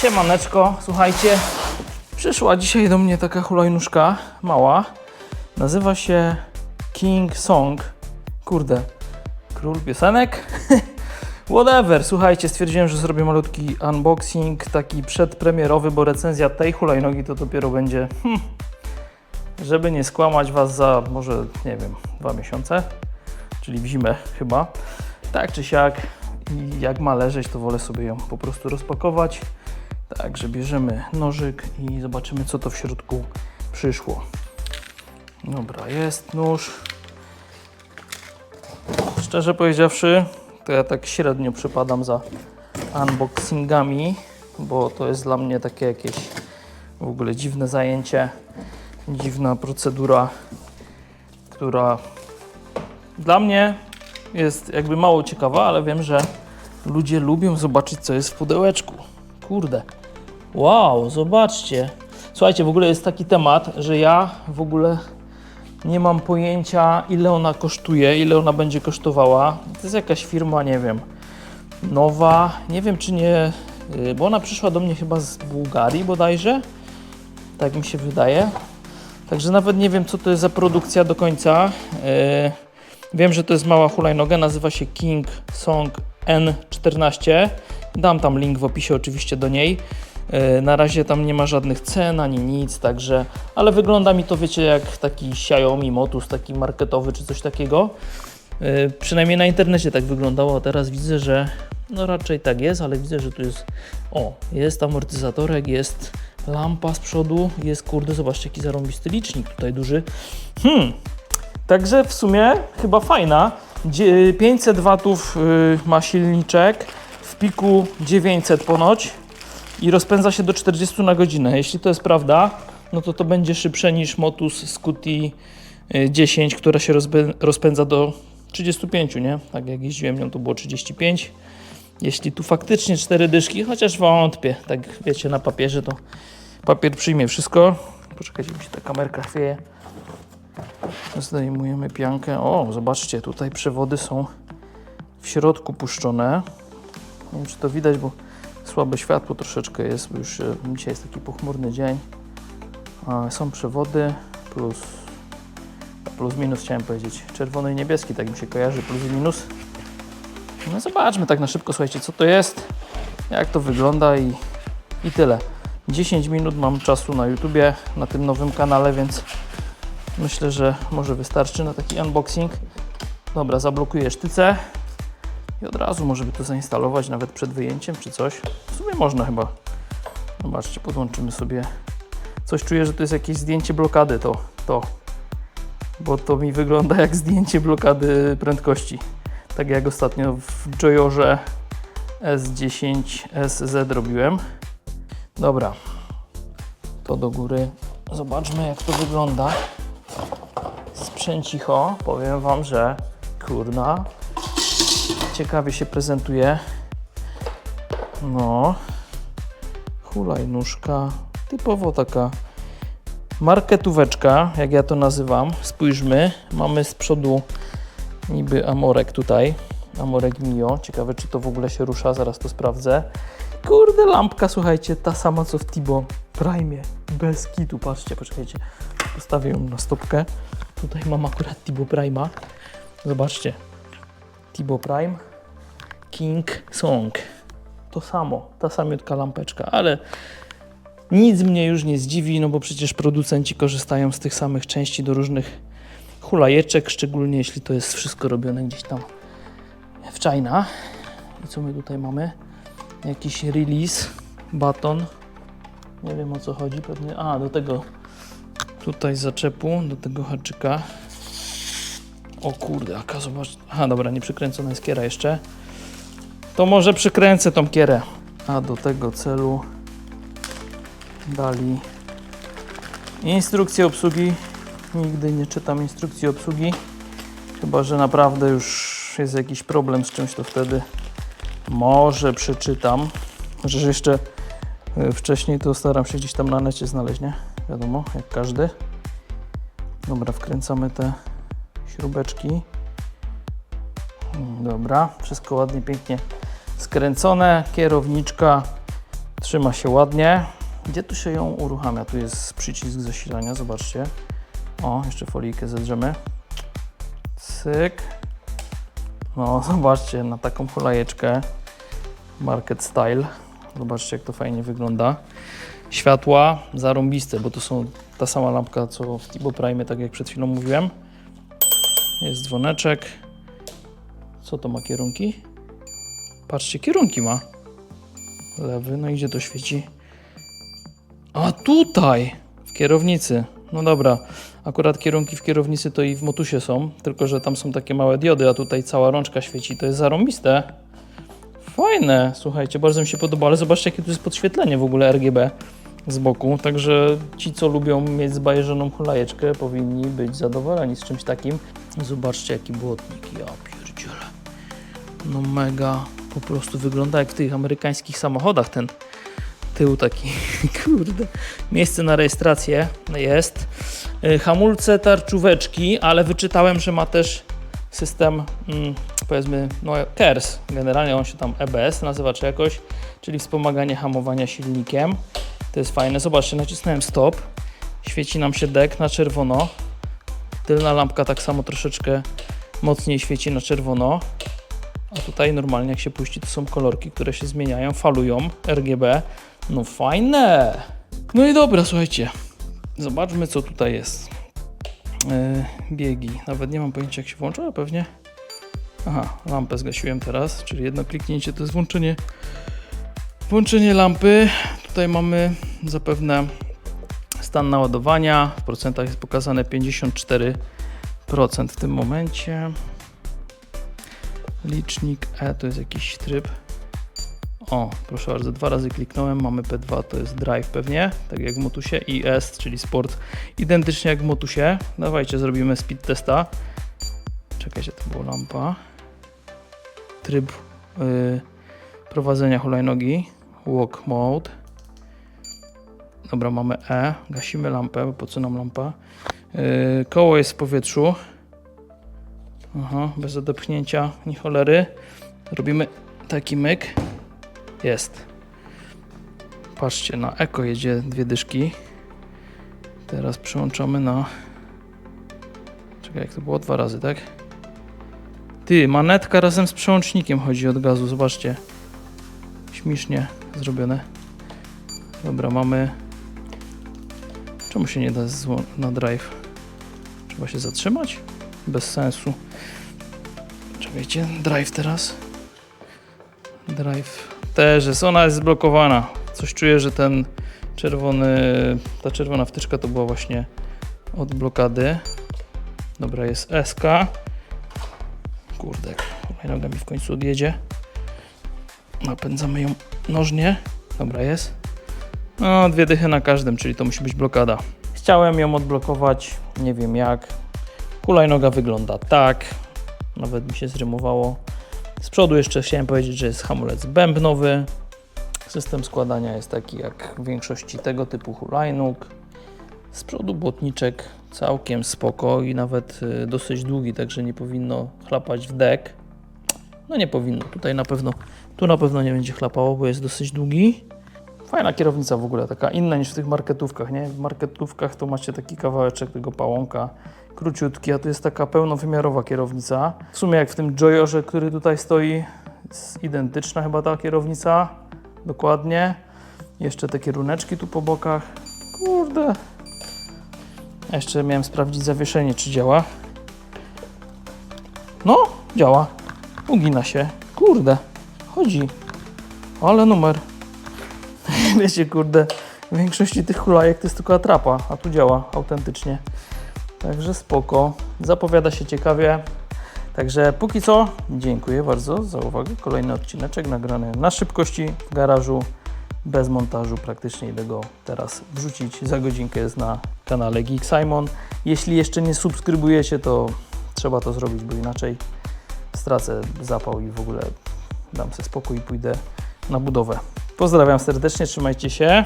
Siemaneczko, słuchajcie, przyszła dzisiaj do mnie taka hulajnuszka mała. Nazywa się King Song. Kurde, król piosenek? Whatever, słuchajcie, stwierdziłem, że zrobię malutki unboxing, taki przedpremierowy, bo recenzja tej hulajnogi to dopiero będzie, hmm, żeby nie skłamać Was za może, nie wiem, dwa miesiące, czyli w zimę chyba. Tak czy siak, i jak ma leżeć, to wolę sobie ją po prostu rozpakować. Także bierzemy nożyk i zobaczymy, co to w środku przyszło. Dobra, jest nóż. Szczerze powiedziawszy, to ja tak średnio przypadam za unboxingami, bo to jest dla mnie takie jakieś w ogóle dziwne zajęcie, dziwna procedura, która dla mnie jest jakby mało ciekawa, ale wiem, że ludzie lubią zobaczyć, co jest w pudełeczku. Kurde. Wow, zobaczcie. Słuchajcie, w ogóle jest taki temat, że ja w ogóle nie mam pojęcia, ile ona kosztuje, ile ona będzie kosztowała. To jest jakaś firma, nie wiem, nowa. Nie wiem, czy nie, y, bo ona przyszła do mnie chyba z Bułgarii bodajże. Tak mi się wydaje. Także nawet nie wiem, co to jest za produkcja do końca. Yy, Wiem, że to jest mała hulajnoga, nazywa się King Song N14. Dam tam link w opisie oczywiście do niej. Yy, Na razie tam nie ma żadnych cen ani nic, także, ale wygląda mi to, wiecie, jak taki Xiaomi Motus, taki marketowy czy coś takiego. Yy, Przynajmniej na internecie tak wyglądało, a teraz widzę, że no raczej tak jest, ale widzę, że tu jest, o, jest amortyzatorek, jest lampa z przodu, jest, kurde, zobaczcie, jaki zarąbisty licznik tutaj duży. Hmm, Także w sumie chyba fajna. Dzie- 500 watów y, ma silniczek, piku 900 ponoć i rozpędza się do 40 na godzinę. Jeśli to jest prawda, no to to będzie szybsze niż Motus Scuti y, 10, która się rozpę- rozpędza do 35, nie? Tak jak jeździłem nią to było 35. Jeśli tu faktycznie 4 dyszki, chociaż wątpię, tak wiecie, na papierze to papier przyjmie wszystko. Poczekajcie, mi się ta kamerka chwieje. Zdejmujemy piankę. O, zobaczcie, tutaj przewody są w środku puszczone. Nie wiem, czy to widać, bo słabe światło troszeczkę jest, bo już e, dzisiaj jest taki pochmurny dzień. Są przewody plus, plus minus chciałem powiedzieć. Czerwony i niebieski, tak mi się kojarzy, plus i minus. No zobaczmy tak na szybko, słuchajcie, co to jest, jak to wygląda i, i tyle. 10 minut mam czasu na YouTubie, na tym nowym kanale, więc Myślę, że może wystarczy na taki unboxing. Dobra, zablokuję sztycę i od razu może by to zainstalować nawet przed wyjęciem czy coś. W sumie można chyba. Zobaczcie, podłączymy sobie. Coś czuję, że to jest jakieś zdjęcie blokady, to, to. Bo to mi wygląda jak zdjęcie blokady prędkości. Tak jak ostatnio w Joyorze S10 SZ robiłem. Dobra, to do góry. Zobaczmy jak to wygląda sprzęcicho, powiem Wam, że kurna, ciekawie się prezentuje. No, hulajnuszka, typowo taka marketóweczka, jak ja to nazywam. Spójrzmy, mamy z przodu niby amorek tutaj, amorek Mio. Ciekawe, czy to w ogóle się rusza, zaraz to sprawdzę. Kurde, lampka, słuchajcie, ta sama co w Tibo Prime, bez kitu, patrzcie, poczekajcie, postawię ją na stopkę. Tutaj mam akurat Tibo Prime'a. Zobaczcie. Tibo Prime. King Song. To samo, ta samiutka lampeczka, ale nic mnie już nie zdziwi, no bo przecież producenci korzystają z tych samych części do różnych hulajeczek, szczególnie jeśli to jest wszystko robione gdzieś tam w China. I co my tutaj mamy? Jakiś release, baton. Nie wiem o co chodzi, pewnie. A, do tego tutaj zaczepu do tego haczyka. O kurde, aka zobacz. Aha, dobra, nie przykręcona jest kiera jeszcze. To może przykręcę tą kierę. A do tego celu dali instrukcję obsługi. Nigdy nie czytam instrukcji obsługi. Chyba, że naprawdę już jest jakiś problem z czymś, to wtedy może przeczytam. Chociaż jeszcze y, wcześniej to staram się gdzieś tam na necie znaleźć, nie? Wiadomo, jak każdy. Dobra, wkręcamy te śrubeczki. Dobra, wszystko ładnie, pięknie skręcone. Kierowniczka Trzyma się ładnie. Gdzie tu się ją uruchamia? Tu jest przycisk zasilania, zobaczcie. O, jeszcze folijkę zedrzemy. Cyk. No, zobaczcie, na taką hulajeczkę. Market Style. Zobaczcie, jak to fajnie wygląda. Światła zarąbiste, bo to są ta sama lampka, co w Tibo Prime, tak jak przed chwilą mówiłem. Jest dzwoneczek. Co to ma kierunki? Patrzcie, kierunki ma. Lewy, no i gdzie to świeci? A tutaj, w kierownicy. No dobra, akurat kierunki w kierownicy to i w motusie są, tylko że tam są takie małe diody, a tutaj cała rączka świeci. To jest zarąbiste. Fajne, słuchajcie, bardzo mi się podoba, ale zobaczcie jakie tu jest podświetlenie w ogóle RGB z boku, także ci co lubią mieć zbajeżoną hulajeczkę powinni być zadowoleni z czymś takim. Zobaczcie jaki błotnik, ja pierdzielę. No mega, po prostu wygląda jak w tych amerykańskich samochodach ten tył taki, kurde. Miejsce na rejestrację jest. Y, Hamulce, tarczóweczki, ale wyczytałem, że ma też system, mm, powiedzmy, no KERS. Generalnie on się tam EBS nazywa czy jakoś, czyli wspomaganie hamowania silnikiem. To jest fajne. Zobaczcie, nacisnąłem stop. Świeci nam się dek na czerwono. Tylna lampka tak samo troszeczkę mocniej świeci na czerwono. A tutaj normalnie jak się puści, to są kolorki, które się zmieniają, falują, RGB. No fajne! No i dobra, słuchajcie. Zobaczmy, co tutaj jest. Yy, biegi. Nawet nie mam pojęcia, jak się włącza, ale pewnie. Aha, lampę zgasiłem teraz, czyli jedno kliknięcie to jest włączenie, włączenie lampy. Tutaj mamy zapewne stan naładowania. W procentach jest pokazane 54% w tym momencie. Licznik E to jest jakiś tryb. O, proszę bardzo, dwa razy kliknąłem, mamy P2, to jest drive pewnie, tak jak w Motusie, i S, czyli sport, identycznie jak w Motusie. Dawajcie, zrobimy speed testa. Czekajcie, to była lampa. Tryb y, prowadzenia hulajnogi, walk mode. Dobra, mamy E, gasimy lampę, bo po co nam lampa? Y, koło jest w powietrzu. Aha, bez odepchnięcia, ni cholery. Robimy taki myk. Jest. Patrzcie, na eko jedzie dwie dyszki. Teraz przełączamy na... Czekaj, jak to było? Dwa razy, tak? Ty, manetka razem z przełącznikiem chodzi od gazu, zobaczcie. Śmiesznie zrobione. Dobra, mamy... Czemu się nie da na drive? Trzeba się zatrzymać? Bez sensu. Czekajcie, drive teraz. Drive też jest, ona jest zblokowana. Coś czuję, że ten czerwony, ta czerwona wtyczka to była właśnie od blokady. Dobra, jest SK. Kurde, noga mi w końcu odjedzie. Napędzamy ją nożnie. Dobra, jest. No, dwie dychy na każdym, czyli to musi być blokada. Chciałem ją odblokować, nie wiem jak. Hulajnoga wygląda tak. Nawet mi się zrymowało. Z przodu jeszcze chciałem powiedzieć, że jest hamulec bębnowy. System składania jest taki jak w większości tego typu hulajnóg. Z przodu błotniczek całkiem spoko i nawet y, dosyć długi, także nie powinno chlapać w dek. No nie powinno, tutaj na pewno, tu na pewno nie będzie chlapało, bo jest dosyć długi. Fajna kierownica w ogóle, taka inna niż w tych marketówkach, nie? W marketówkach to macie taki kawałeczek tego pałąka, króciutki, a tu jest taka pełnowymiarowa kierownica. W sumie jak w tym Joyorze, który tutaj stoi, jest identyczna chyba ta kierownica, dokładnie. Jeszcze te kieruneczki tu po bokach. Kurde. Jeszcze miałem sprawdzić zawieszenie, czy działa. No, działa. Ugina się. Kurde, chodzi. Ale numer. Wiecie, kurde, w większości tych hulajek to jest tylko atrapa, a tu działa autentycznie. Także spoko. Zapowiada się ciekawie. Także póki co, dziękuję bardzo za uwagę. Kolejny odcineczek nagrany na szybkości w garażu, bez montażu. Praktycznie idę go teraz wrzucić. Za godzinkę jest na kanale Geek Simon. Jeśli jeszcze nie subskrybujecie, to trzeba to zrobić, bo inaczej stracę zapał i w ogóle dam sobie spokój i pójdę na budowę. Pozdrawiam serdecznie, trzymajcie się.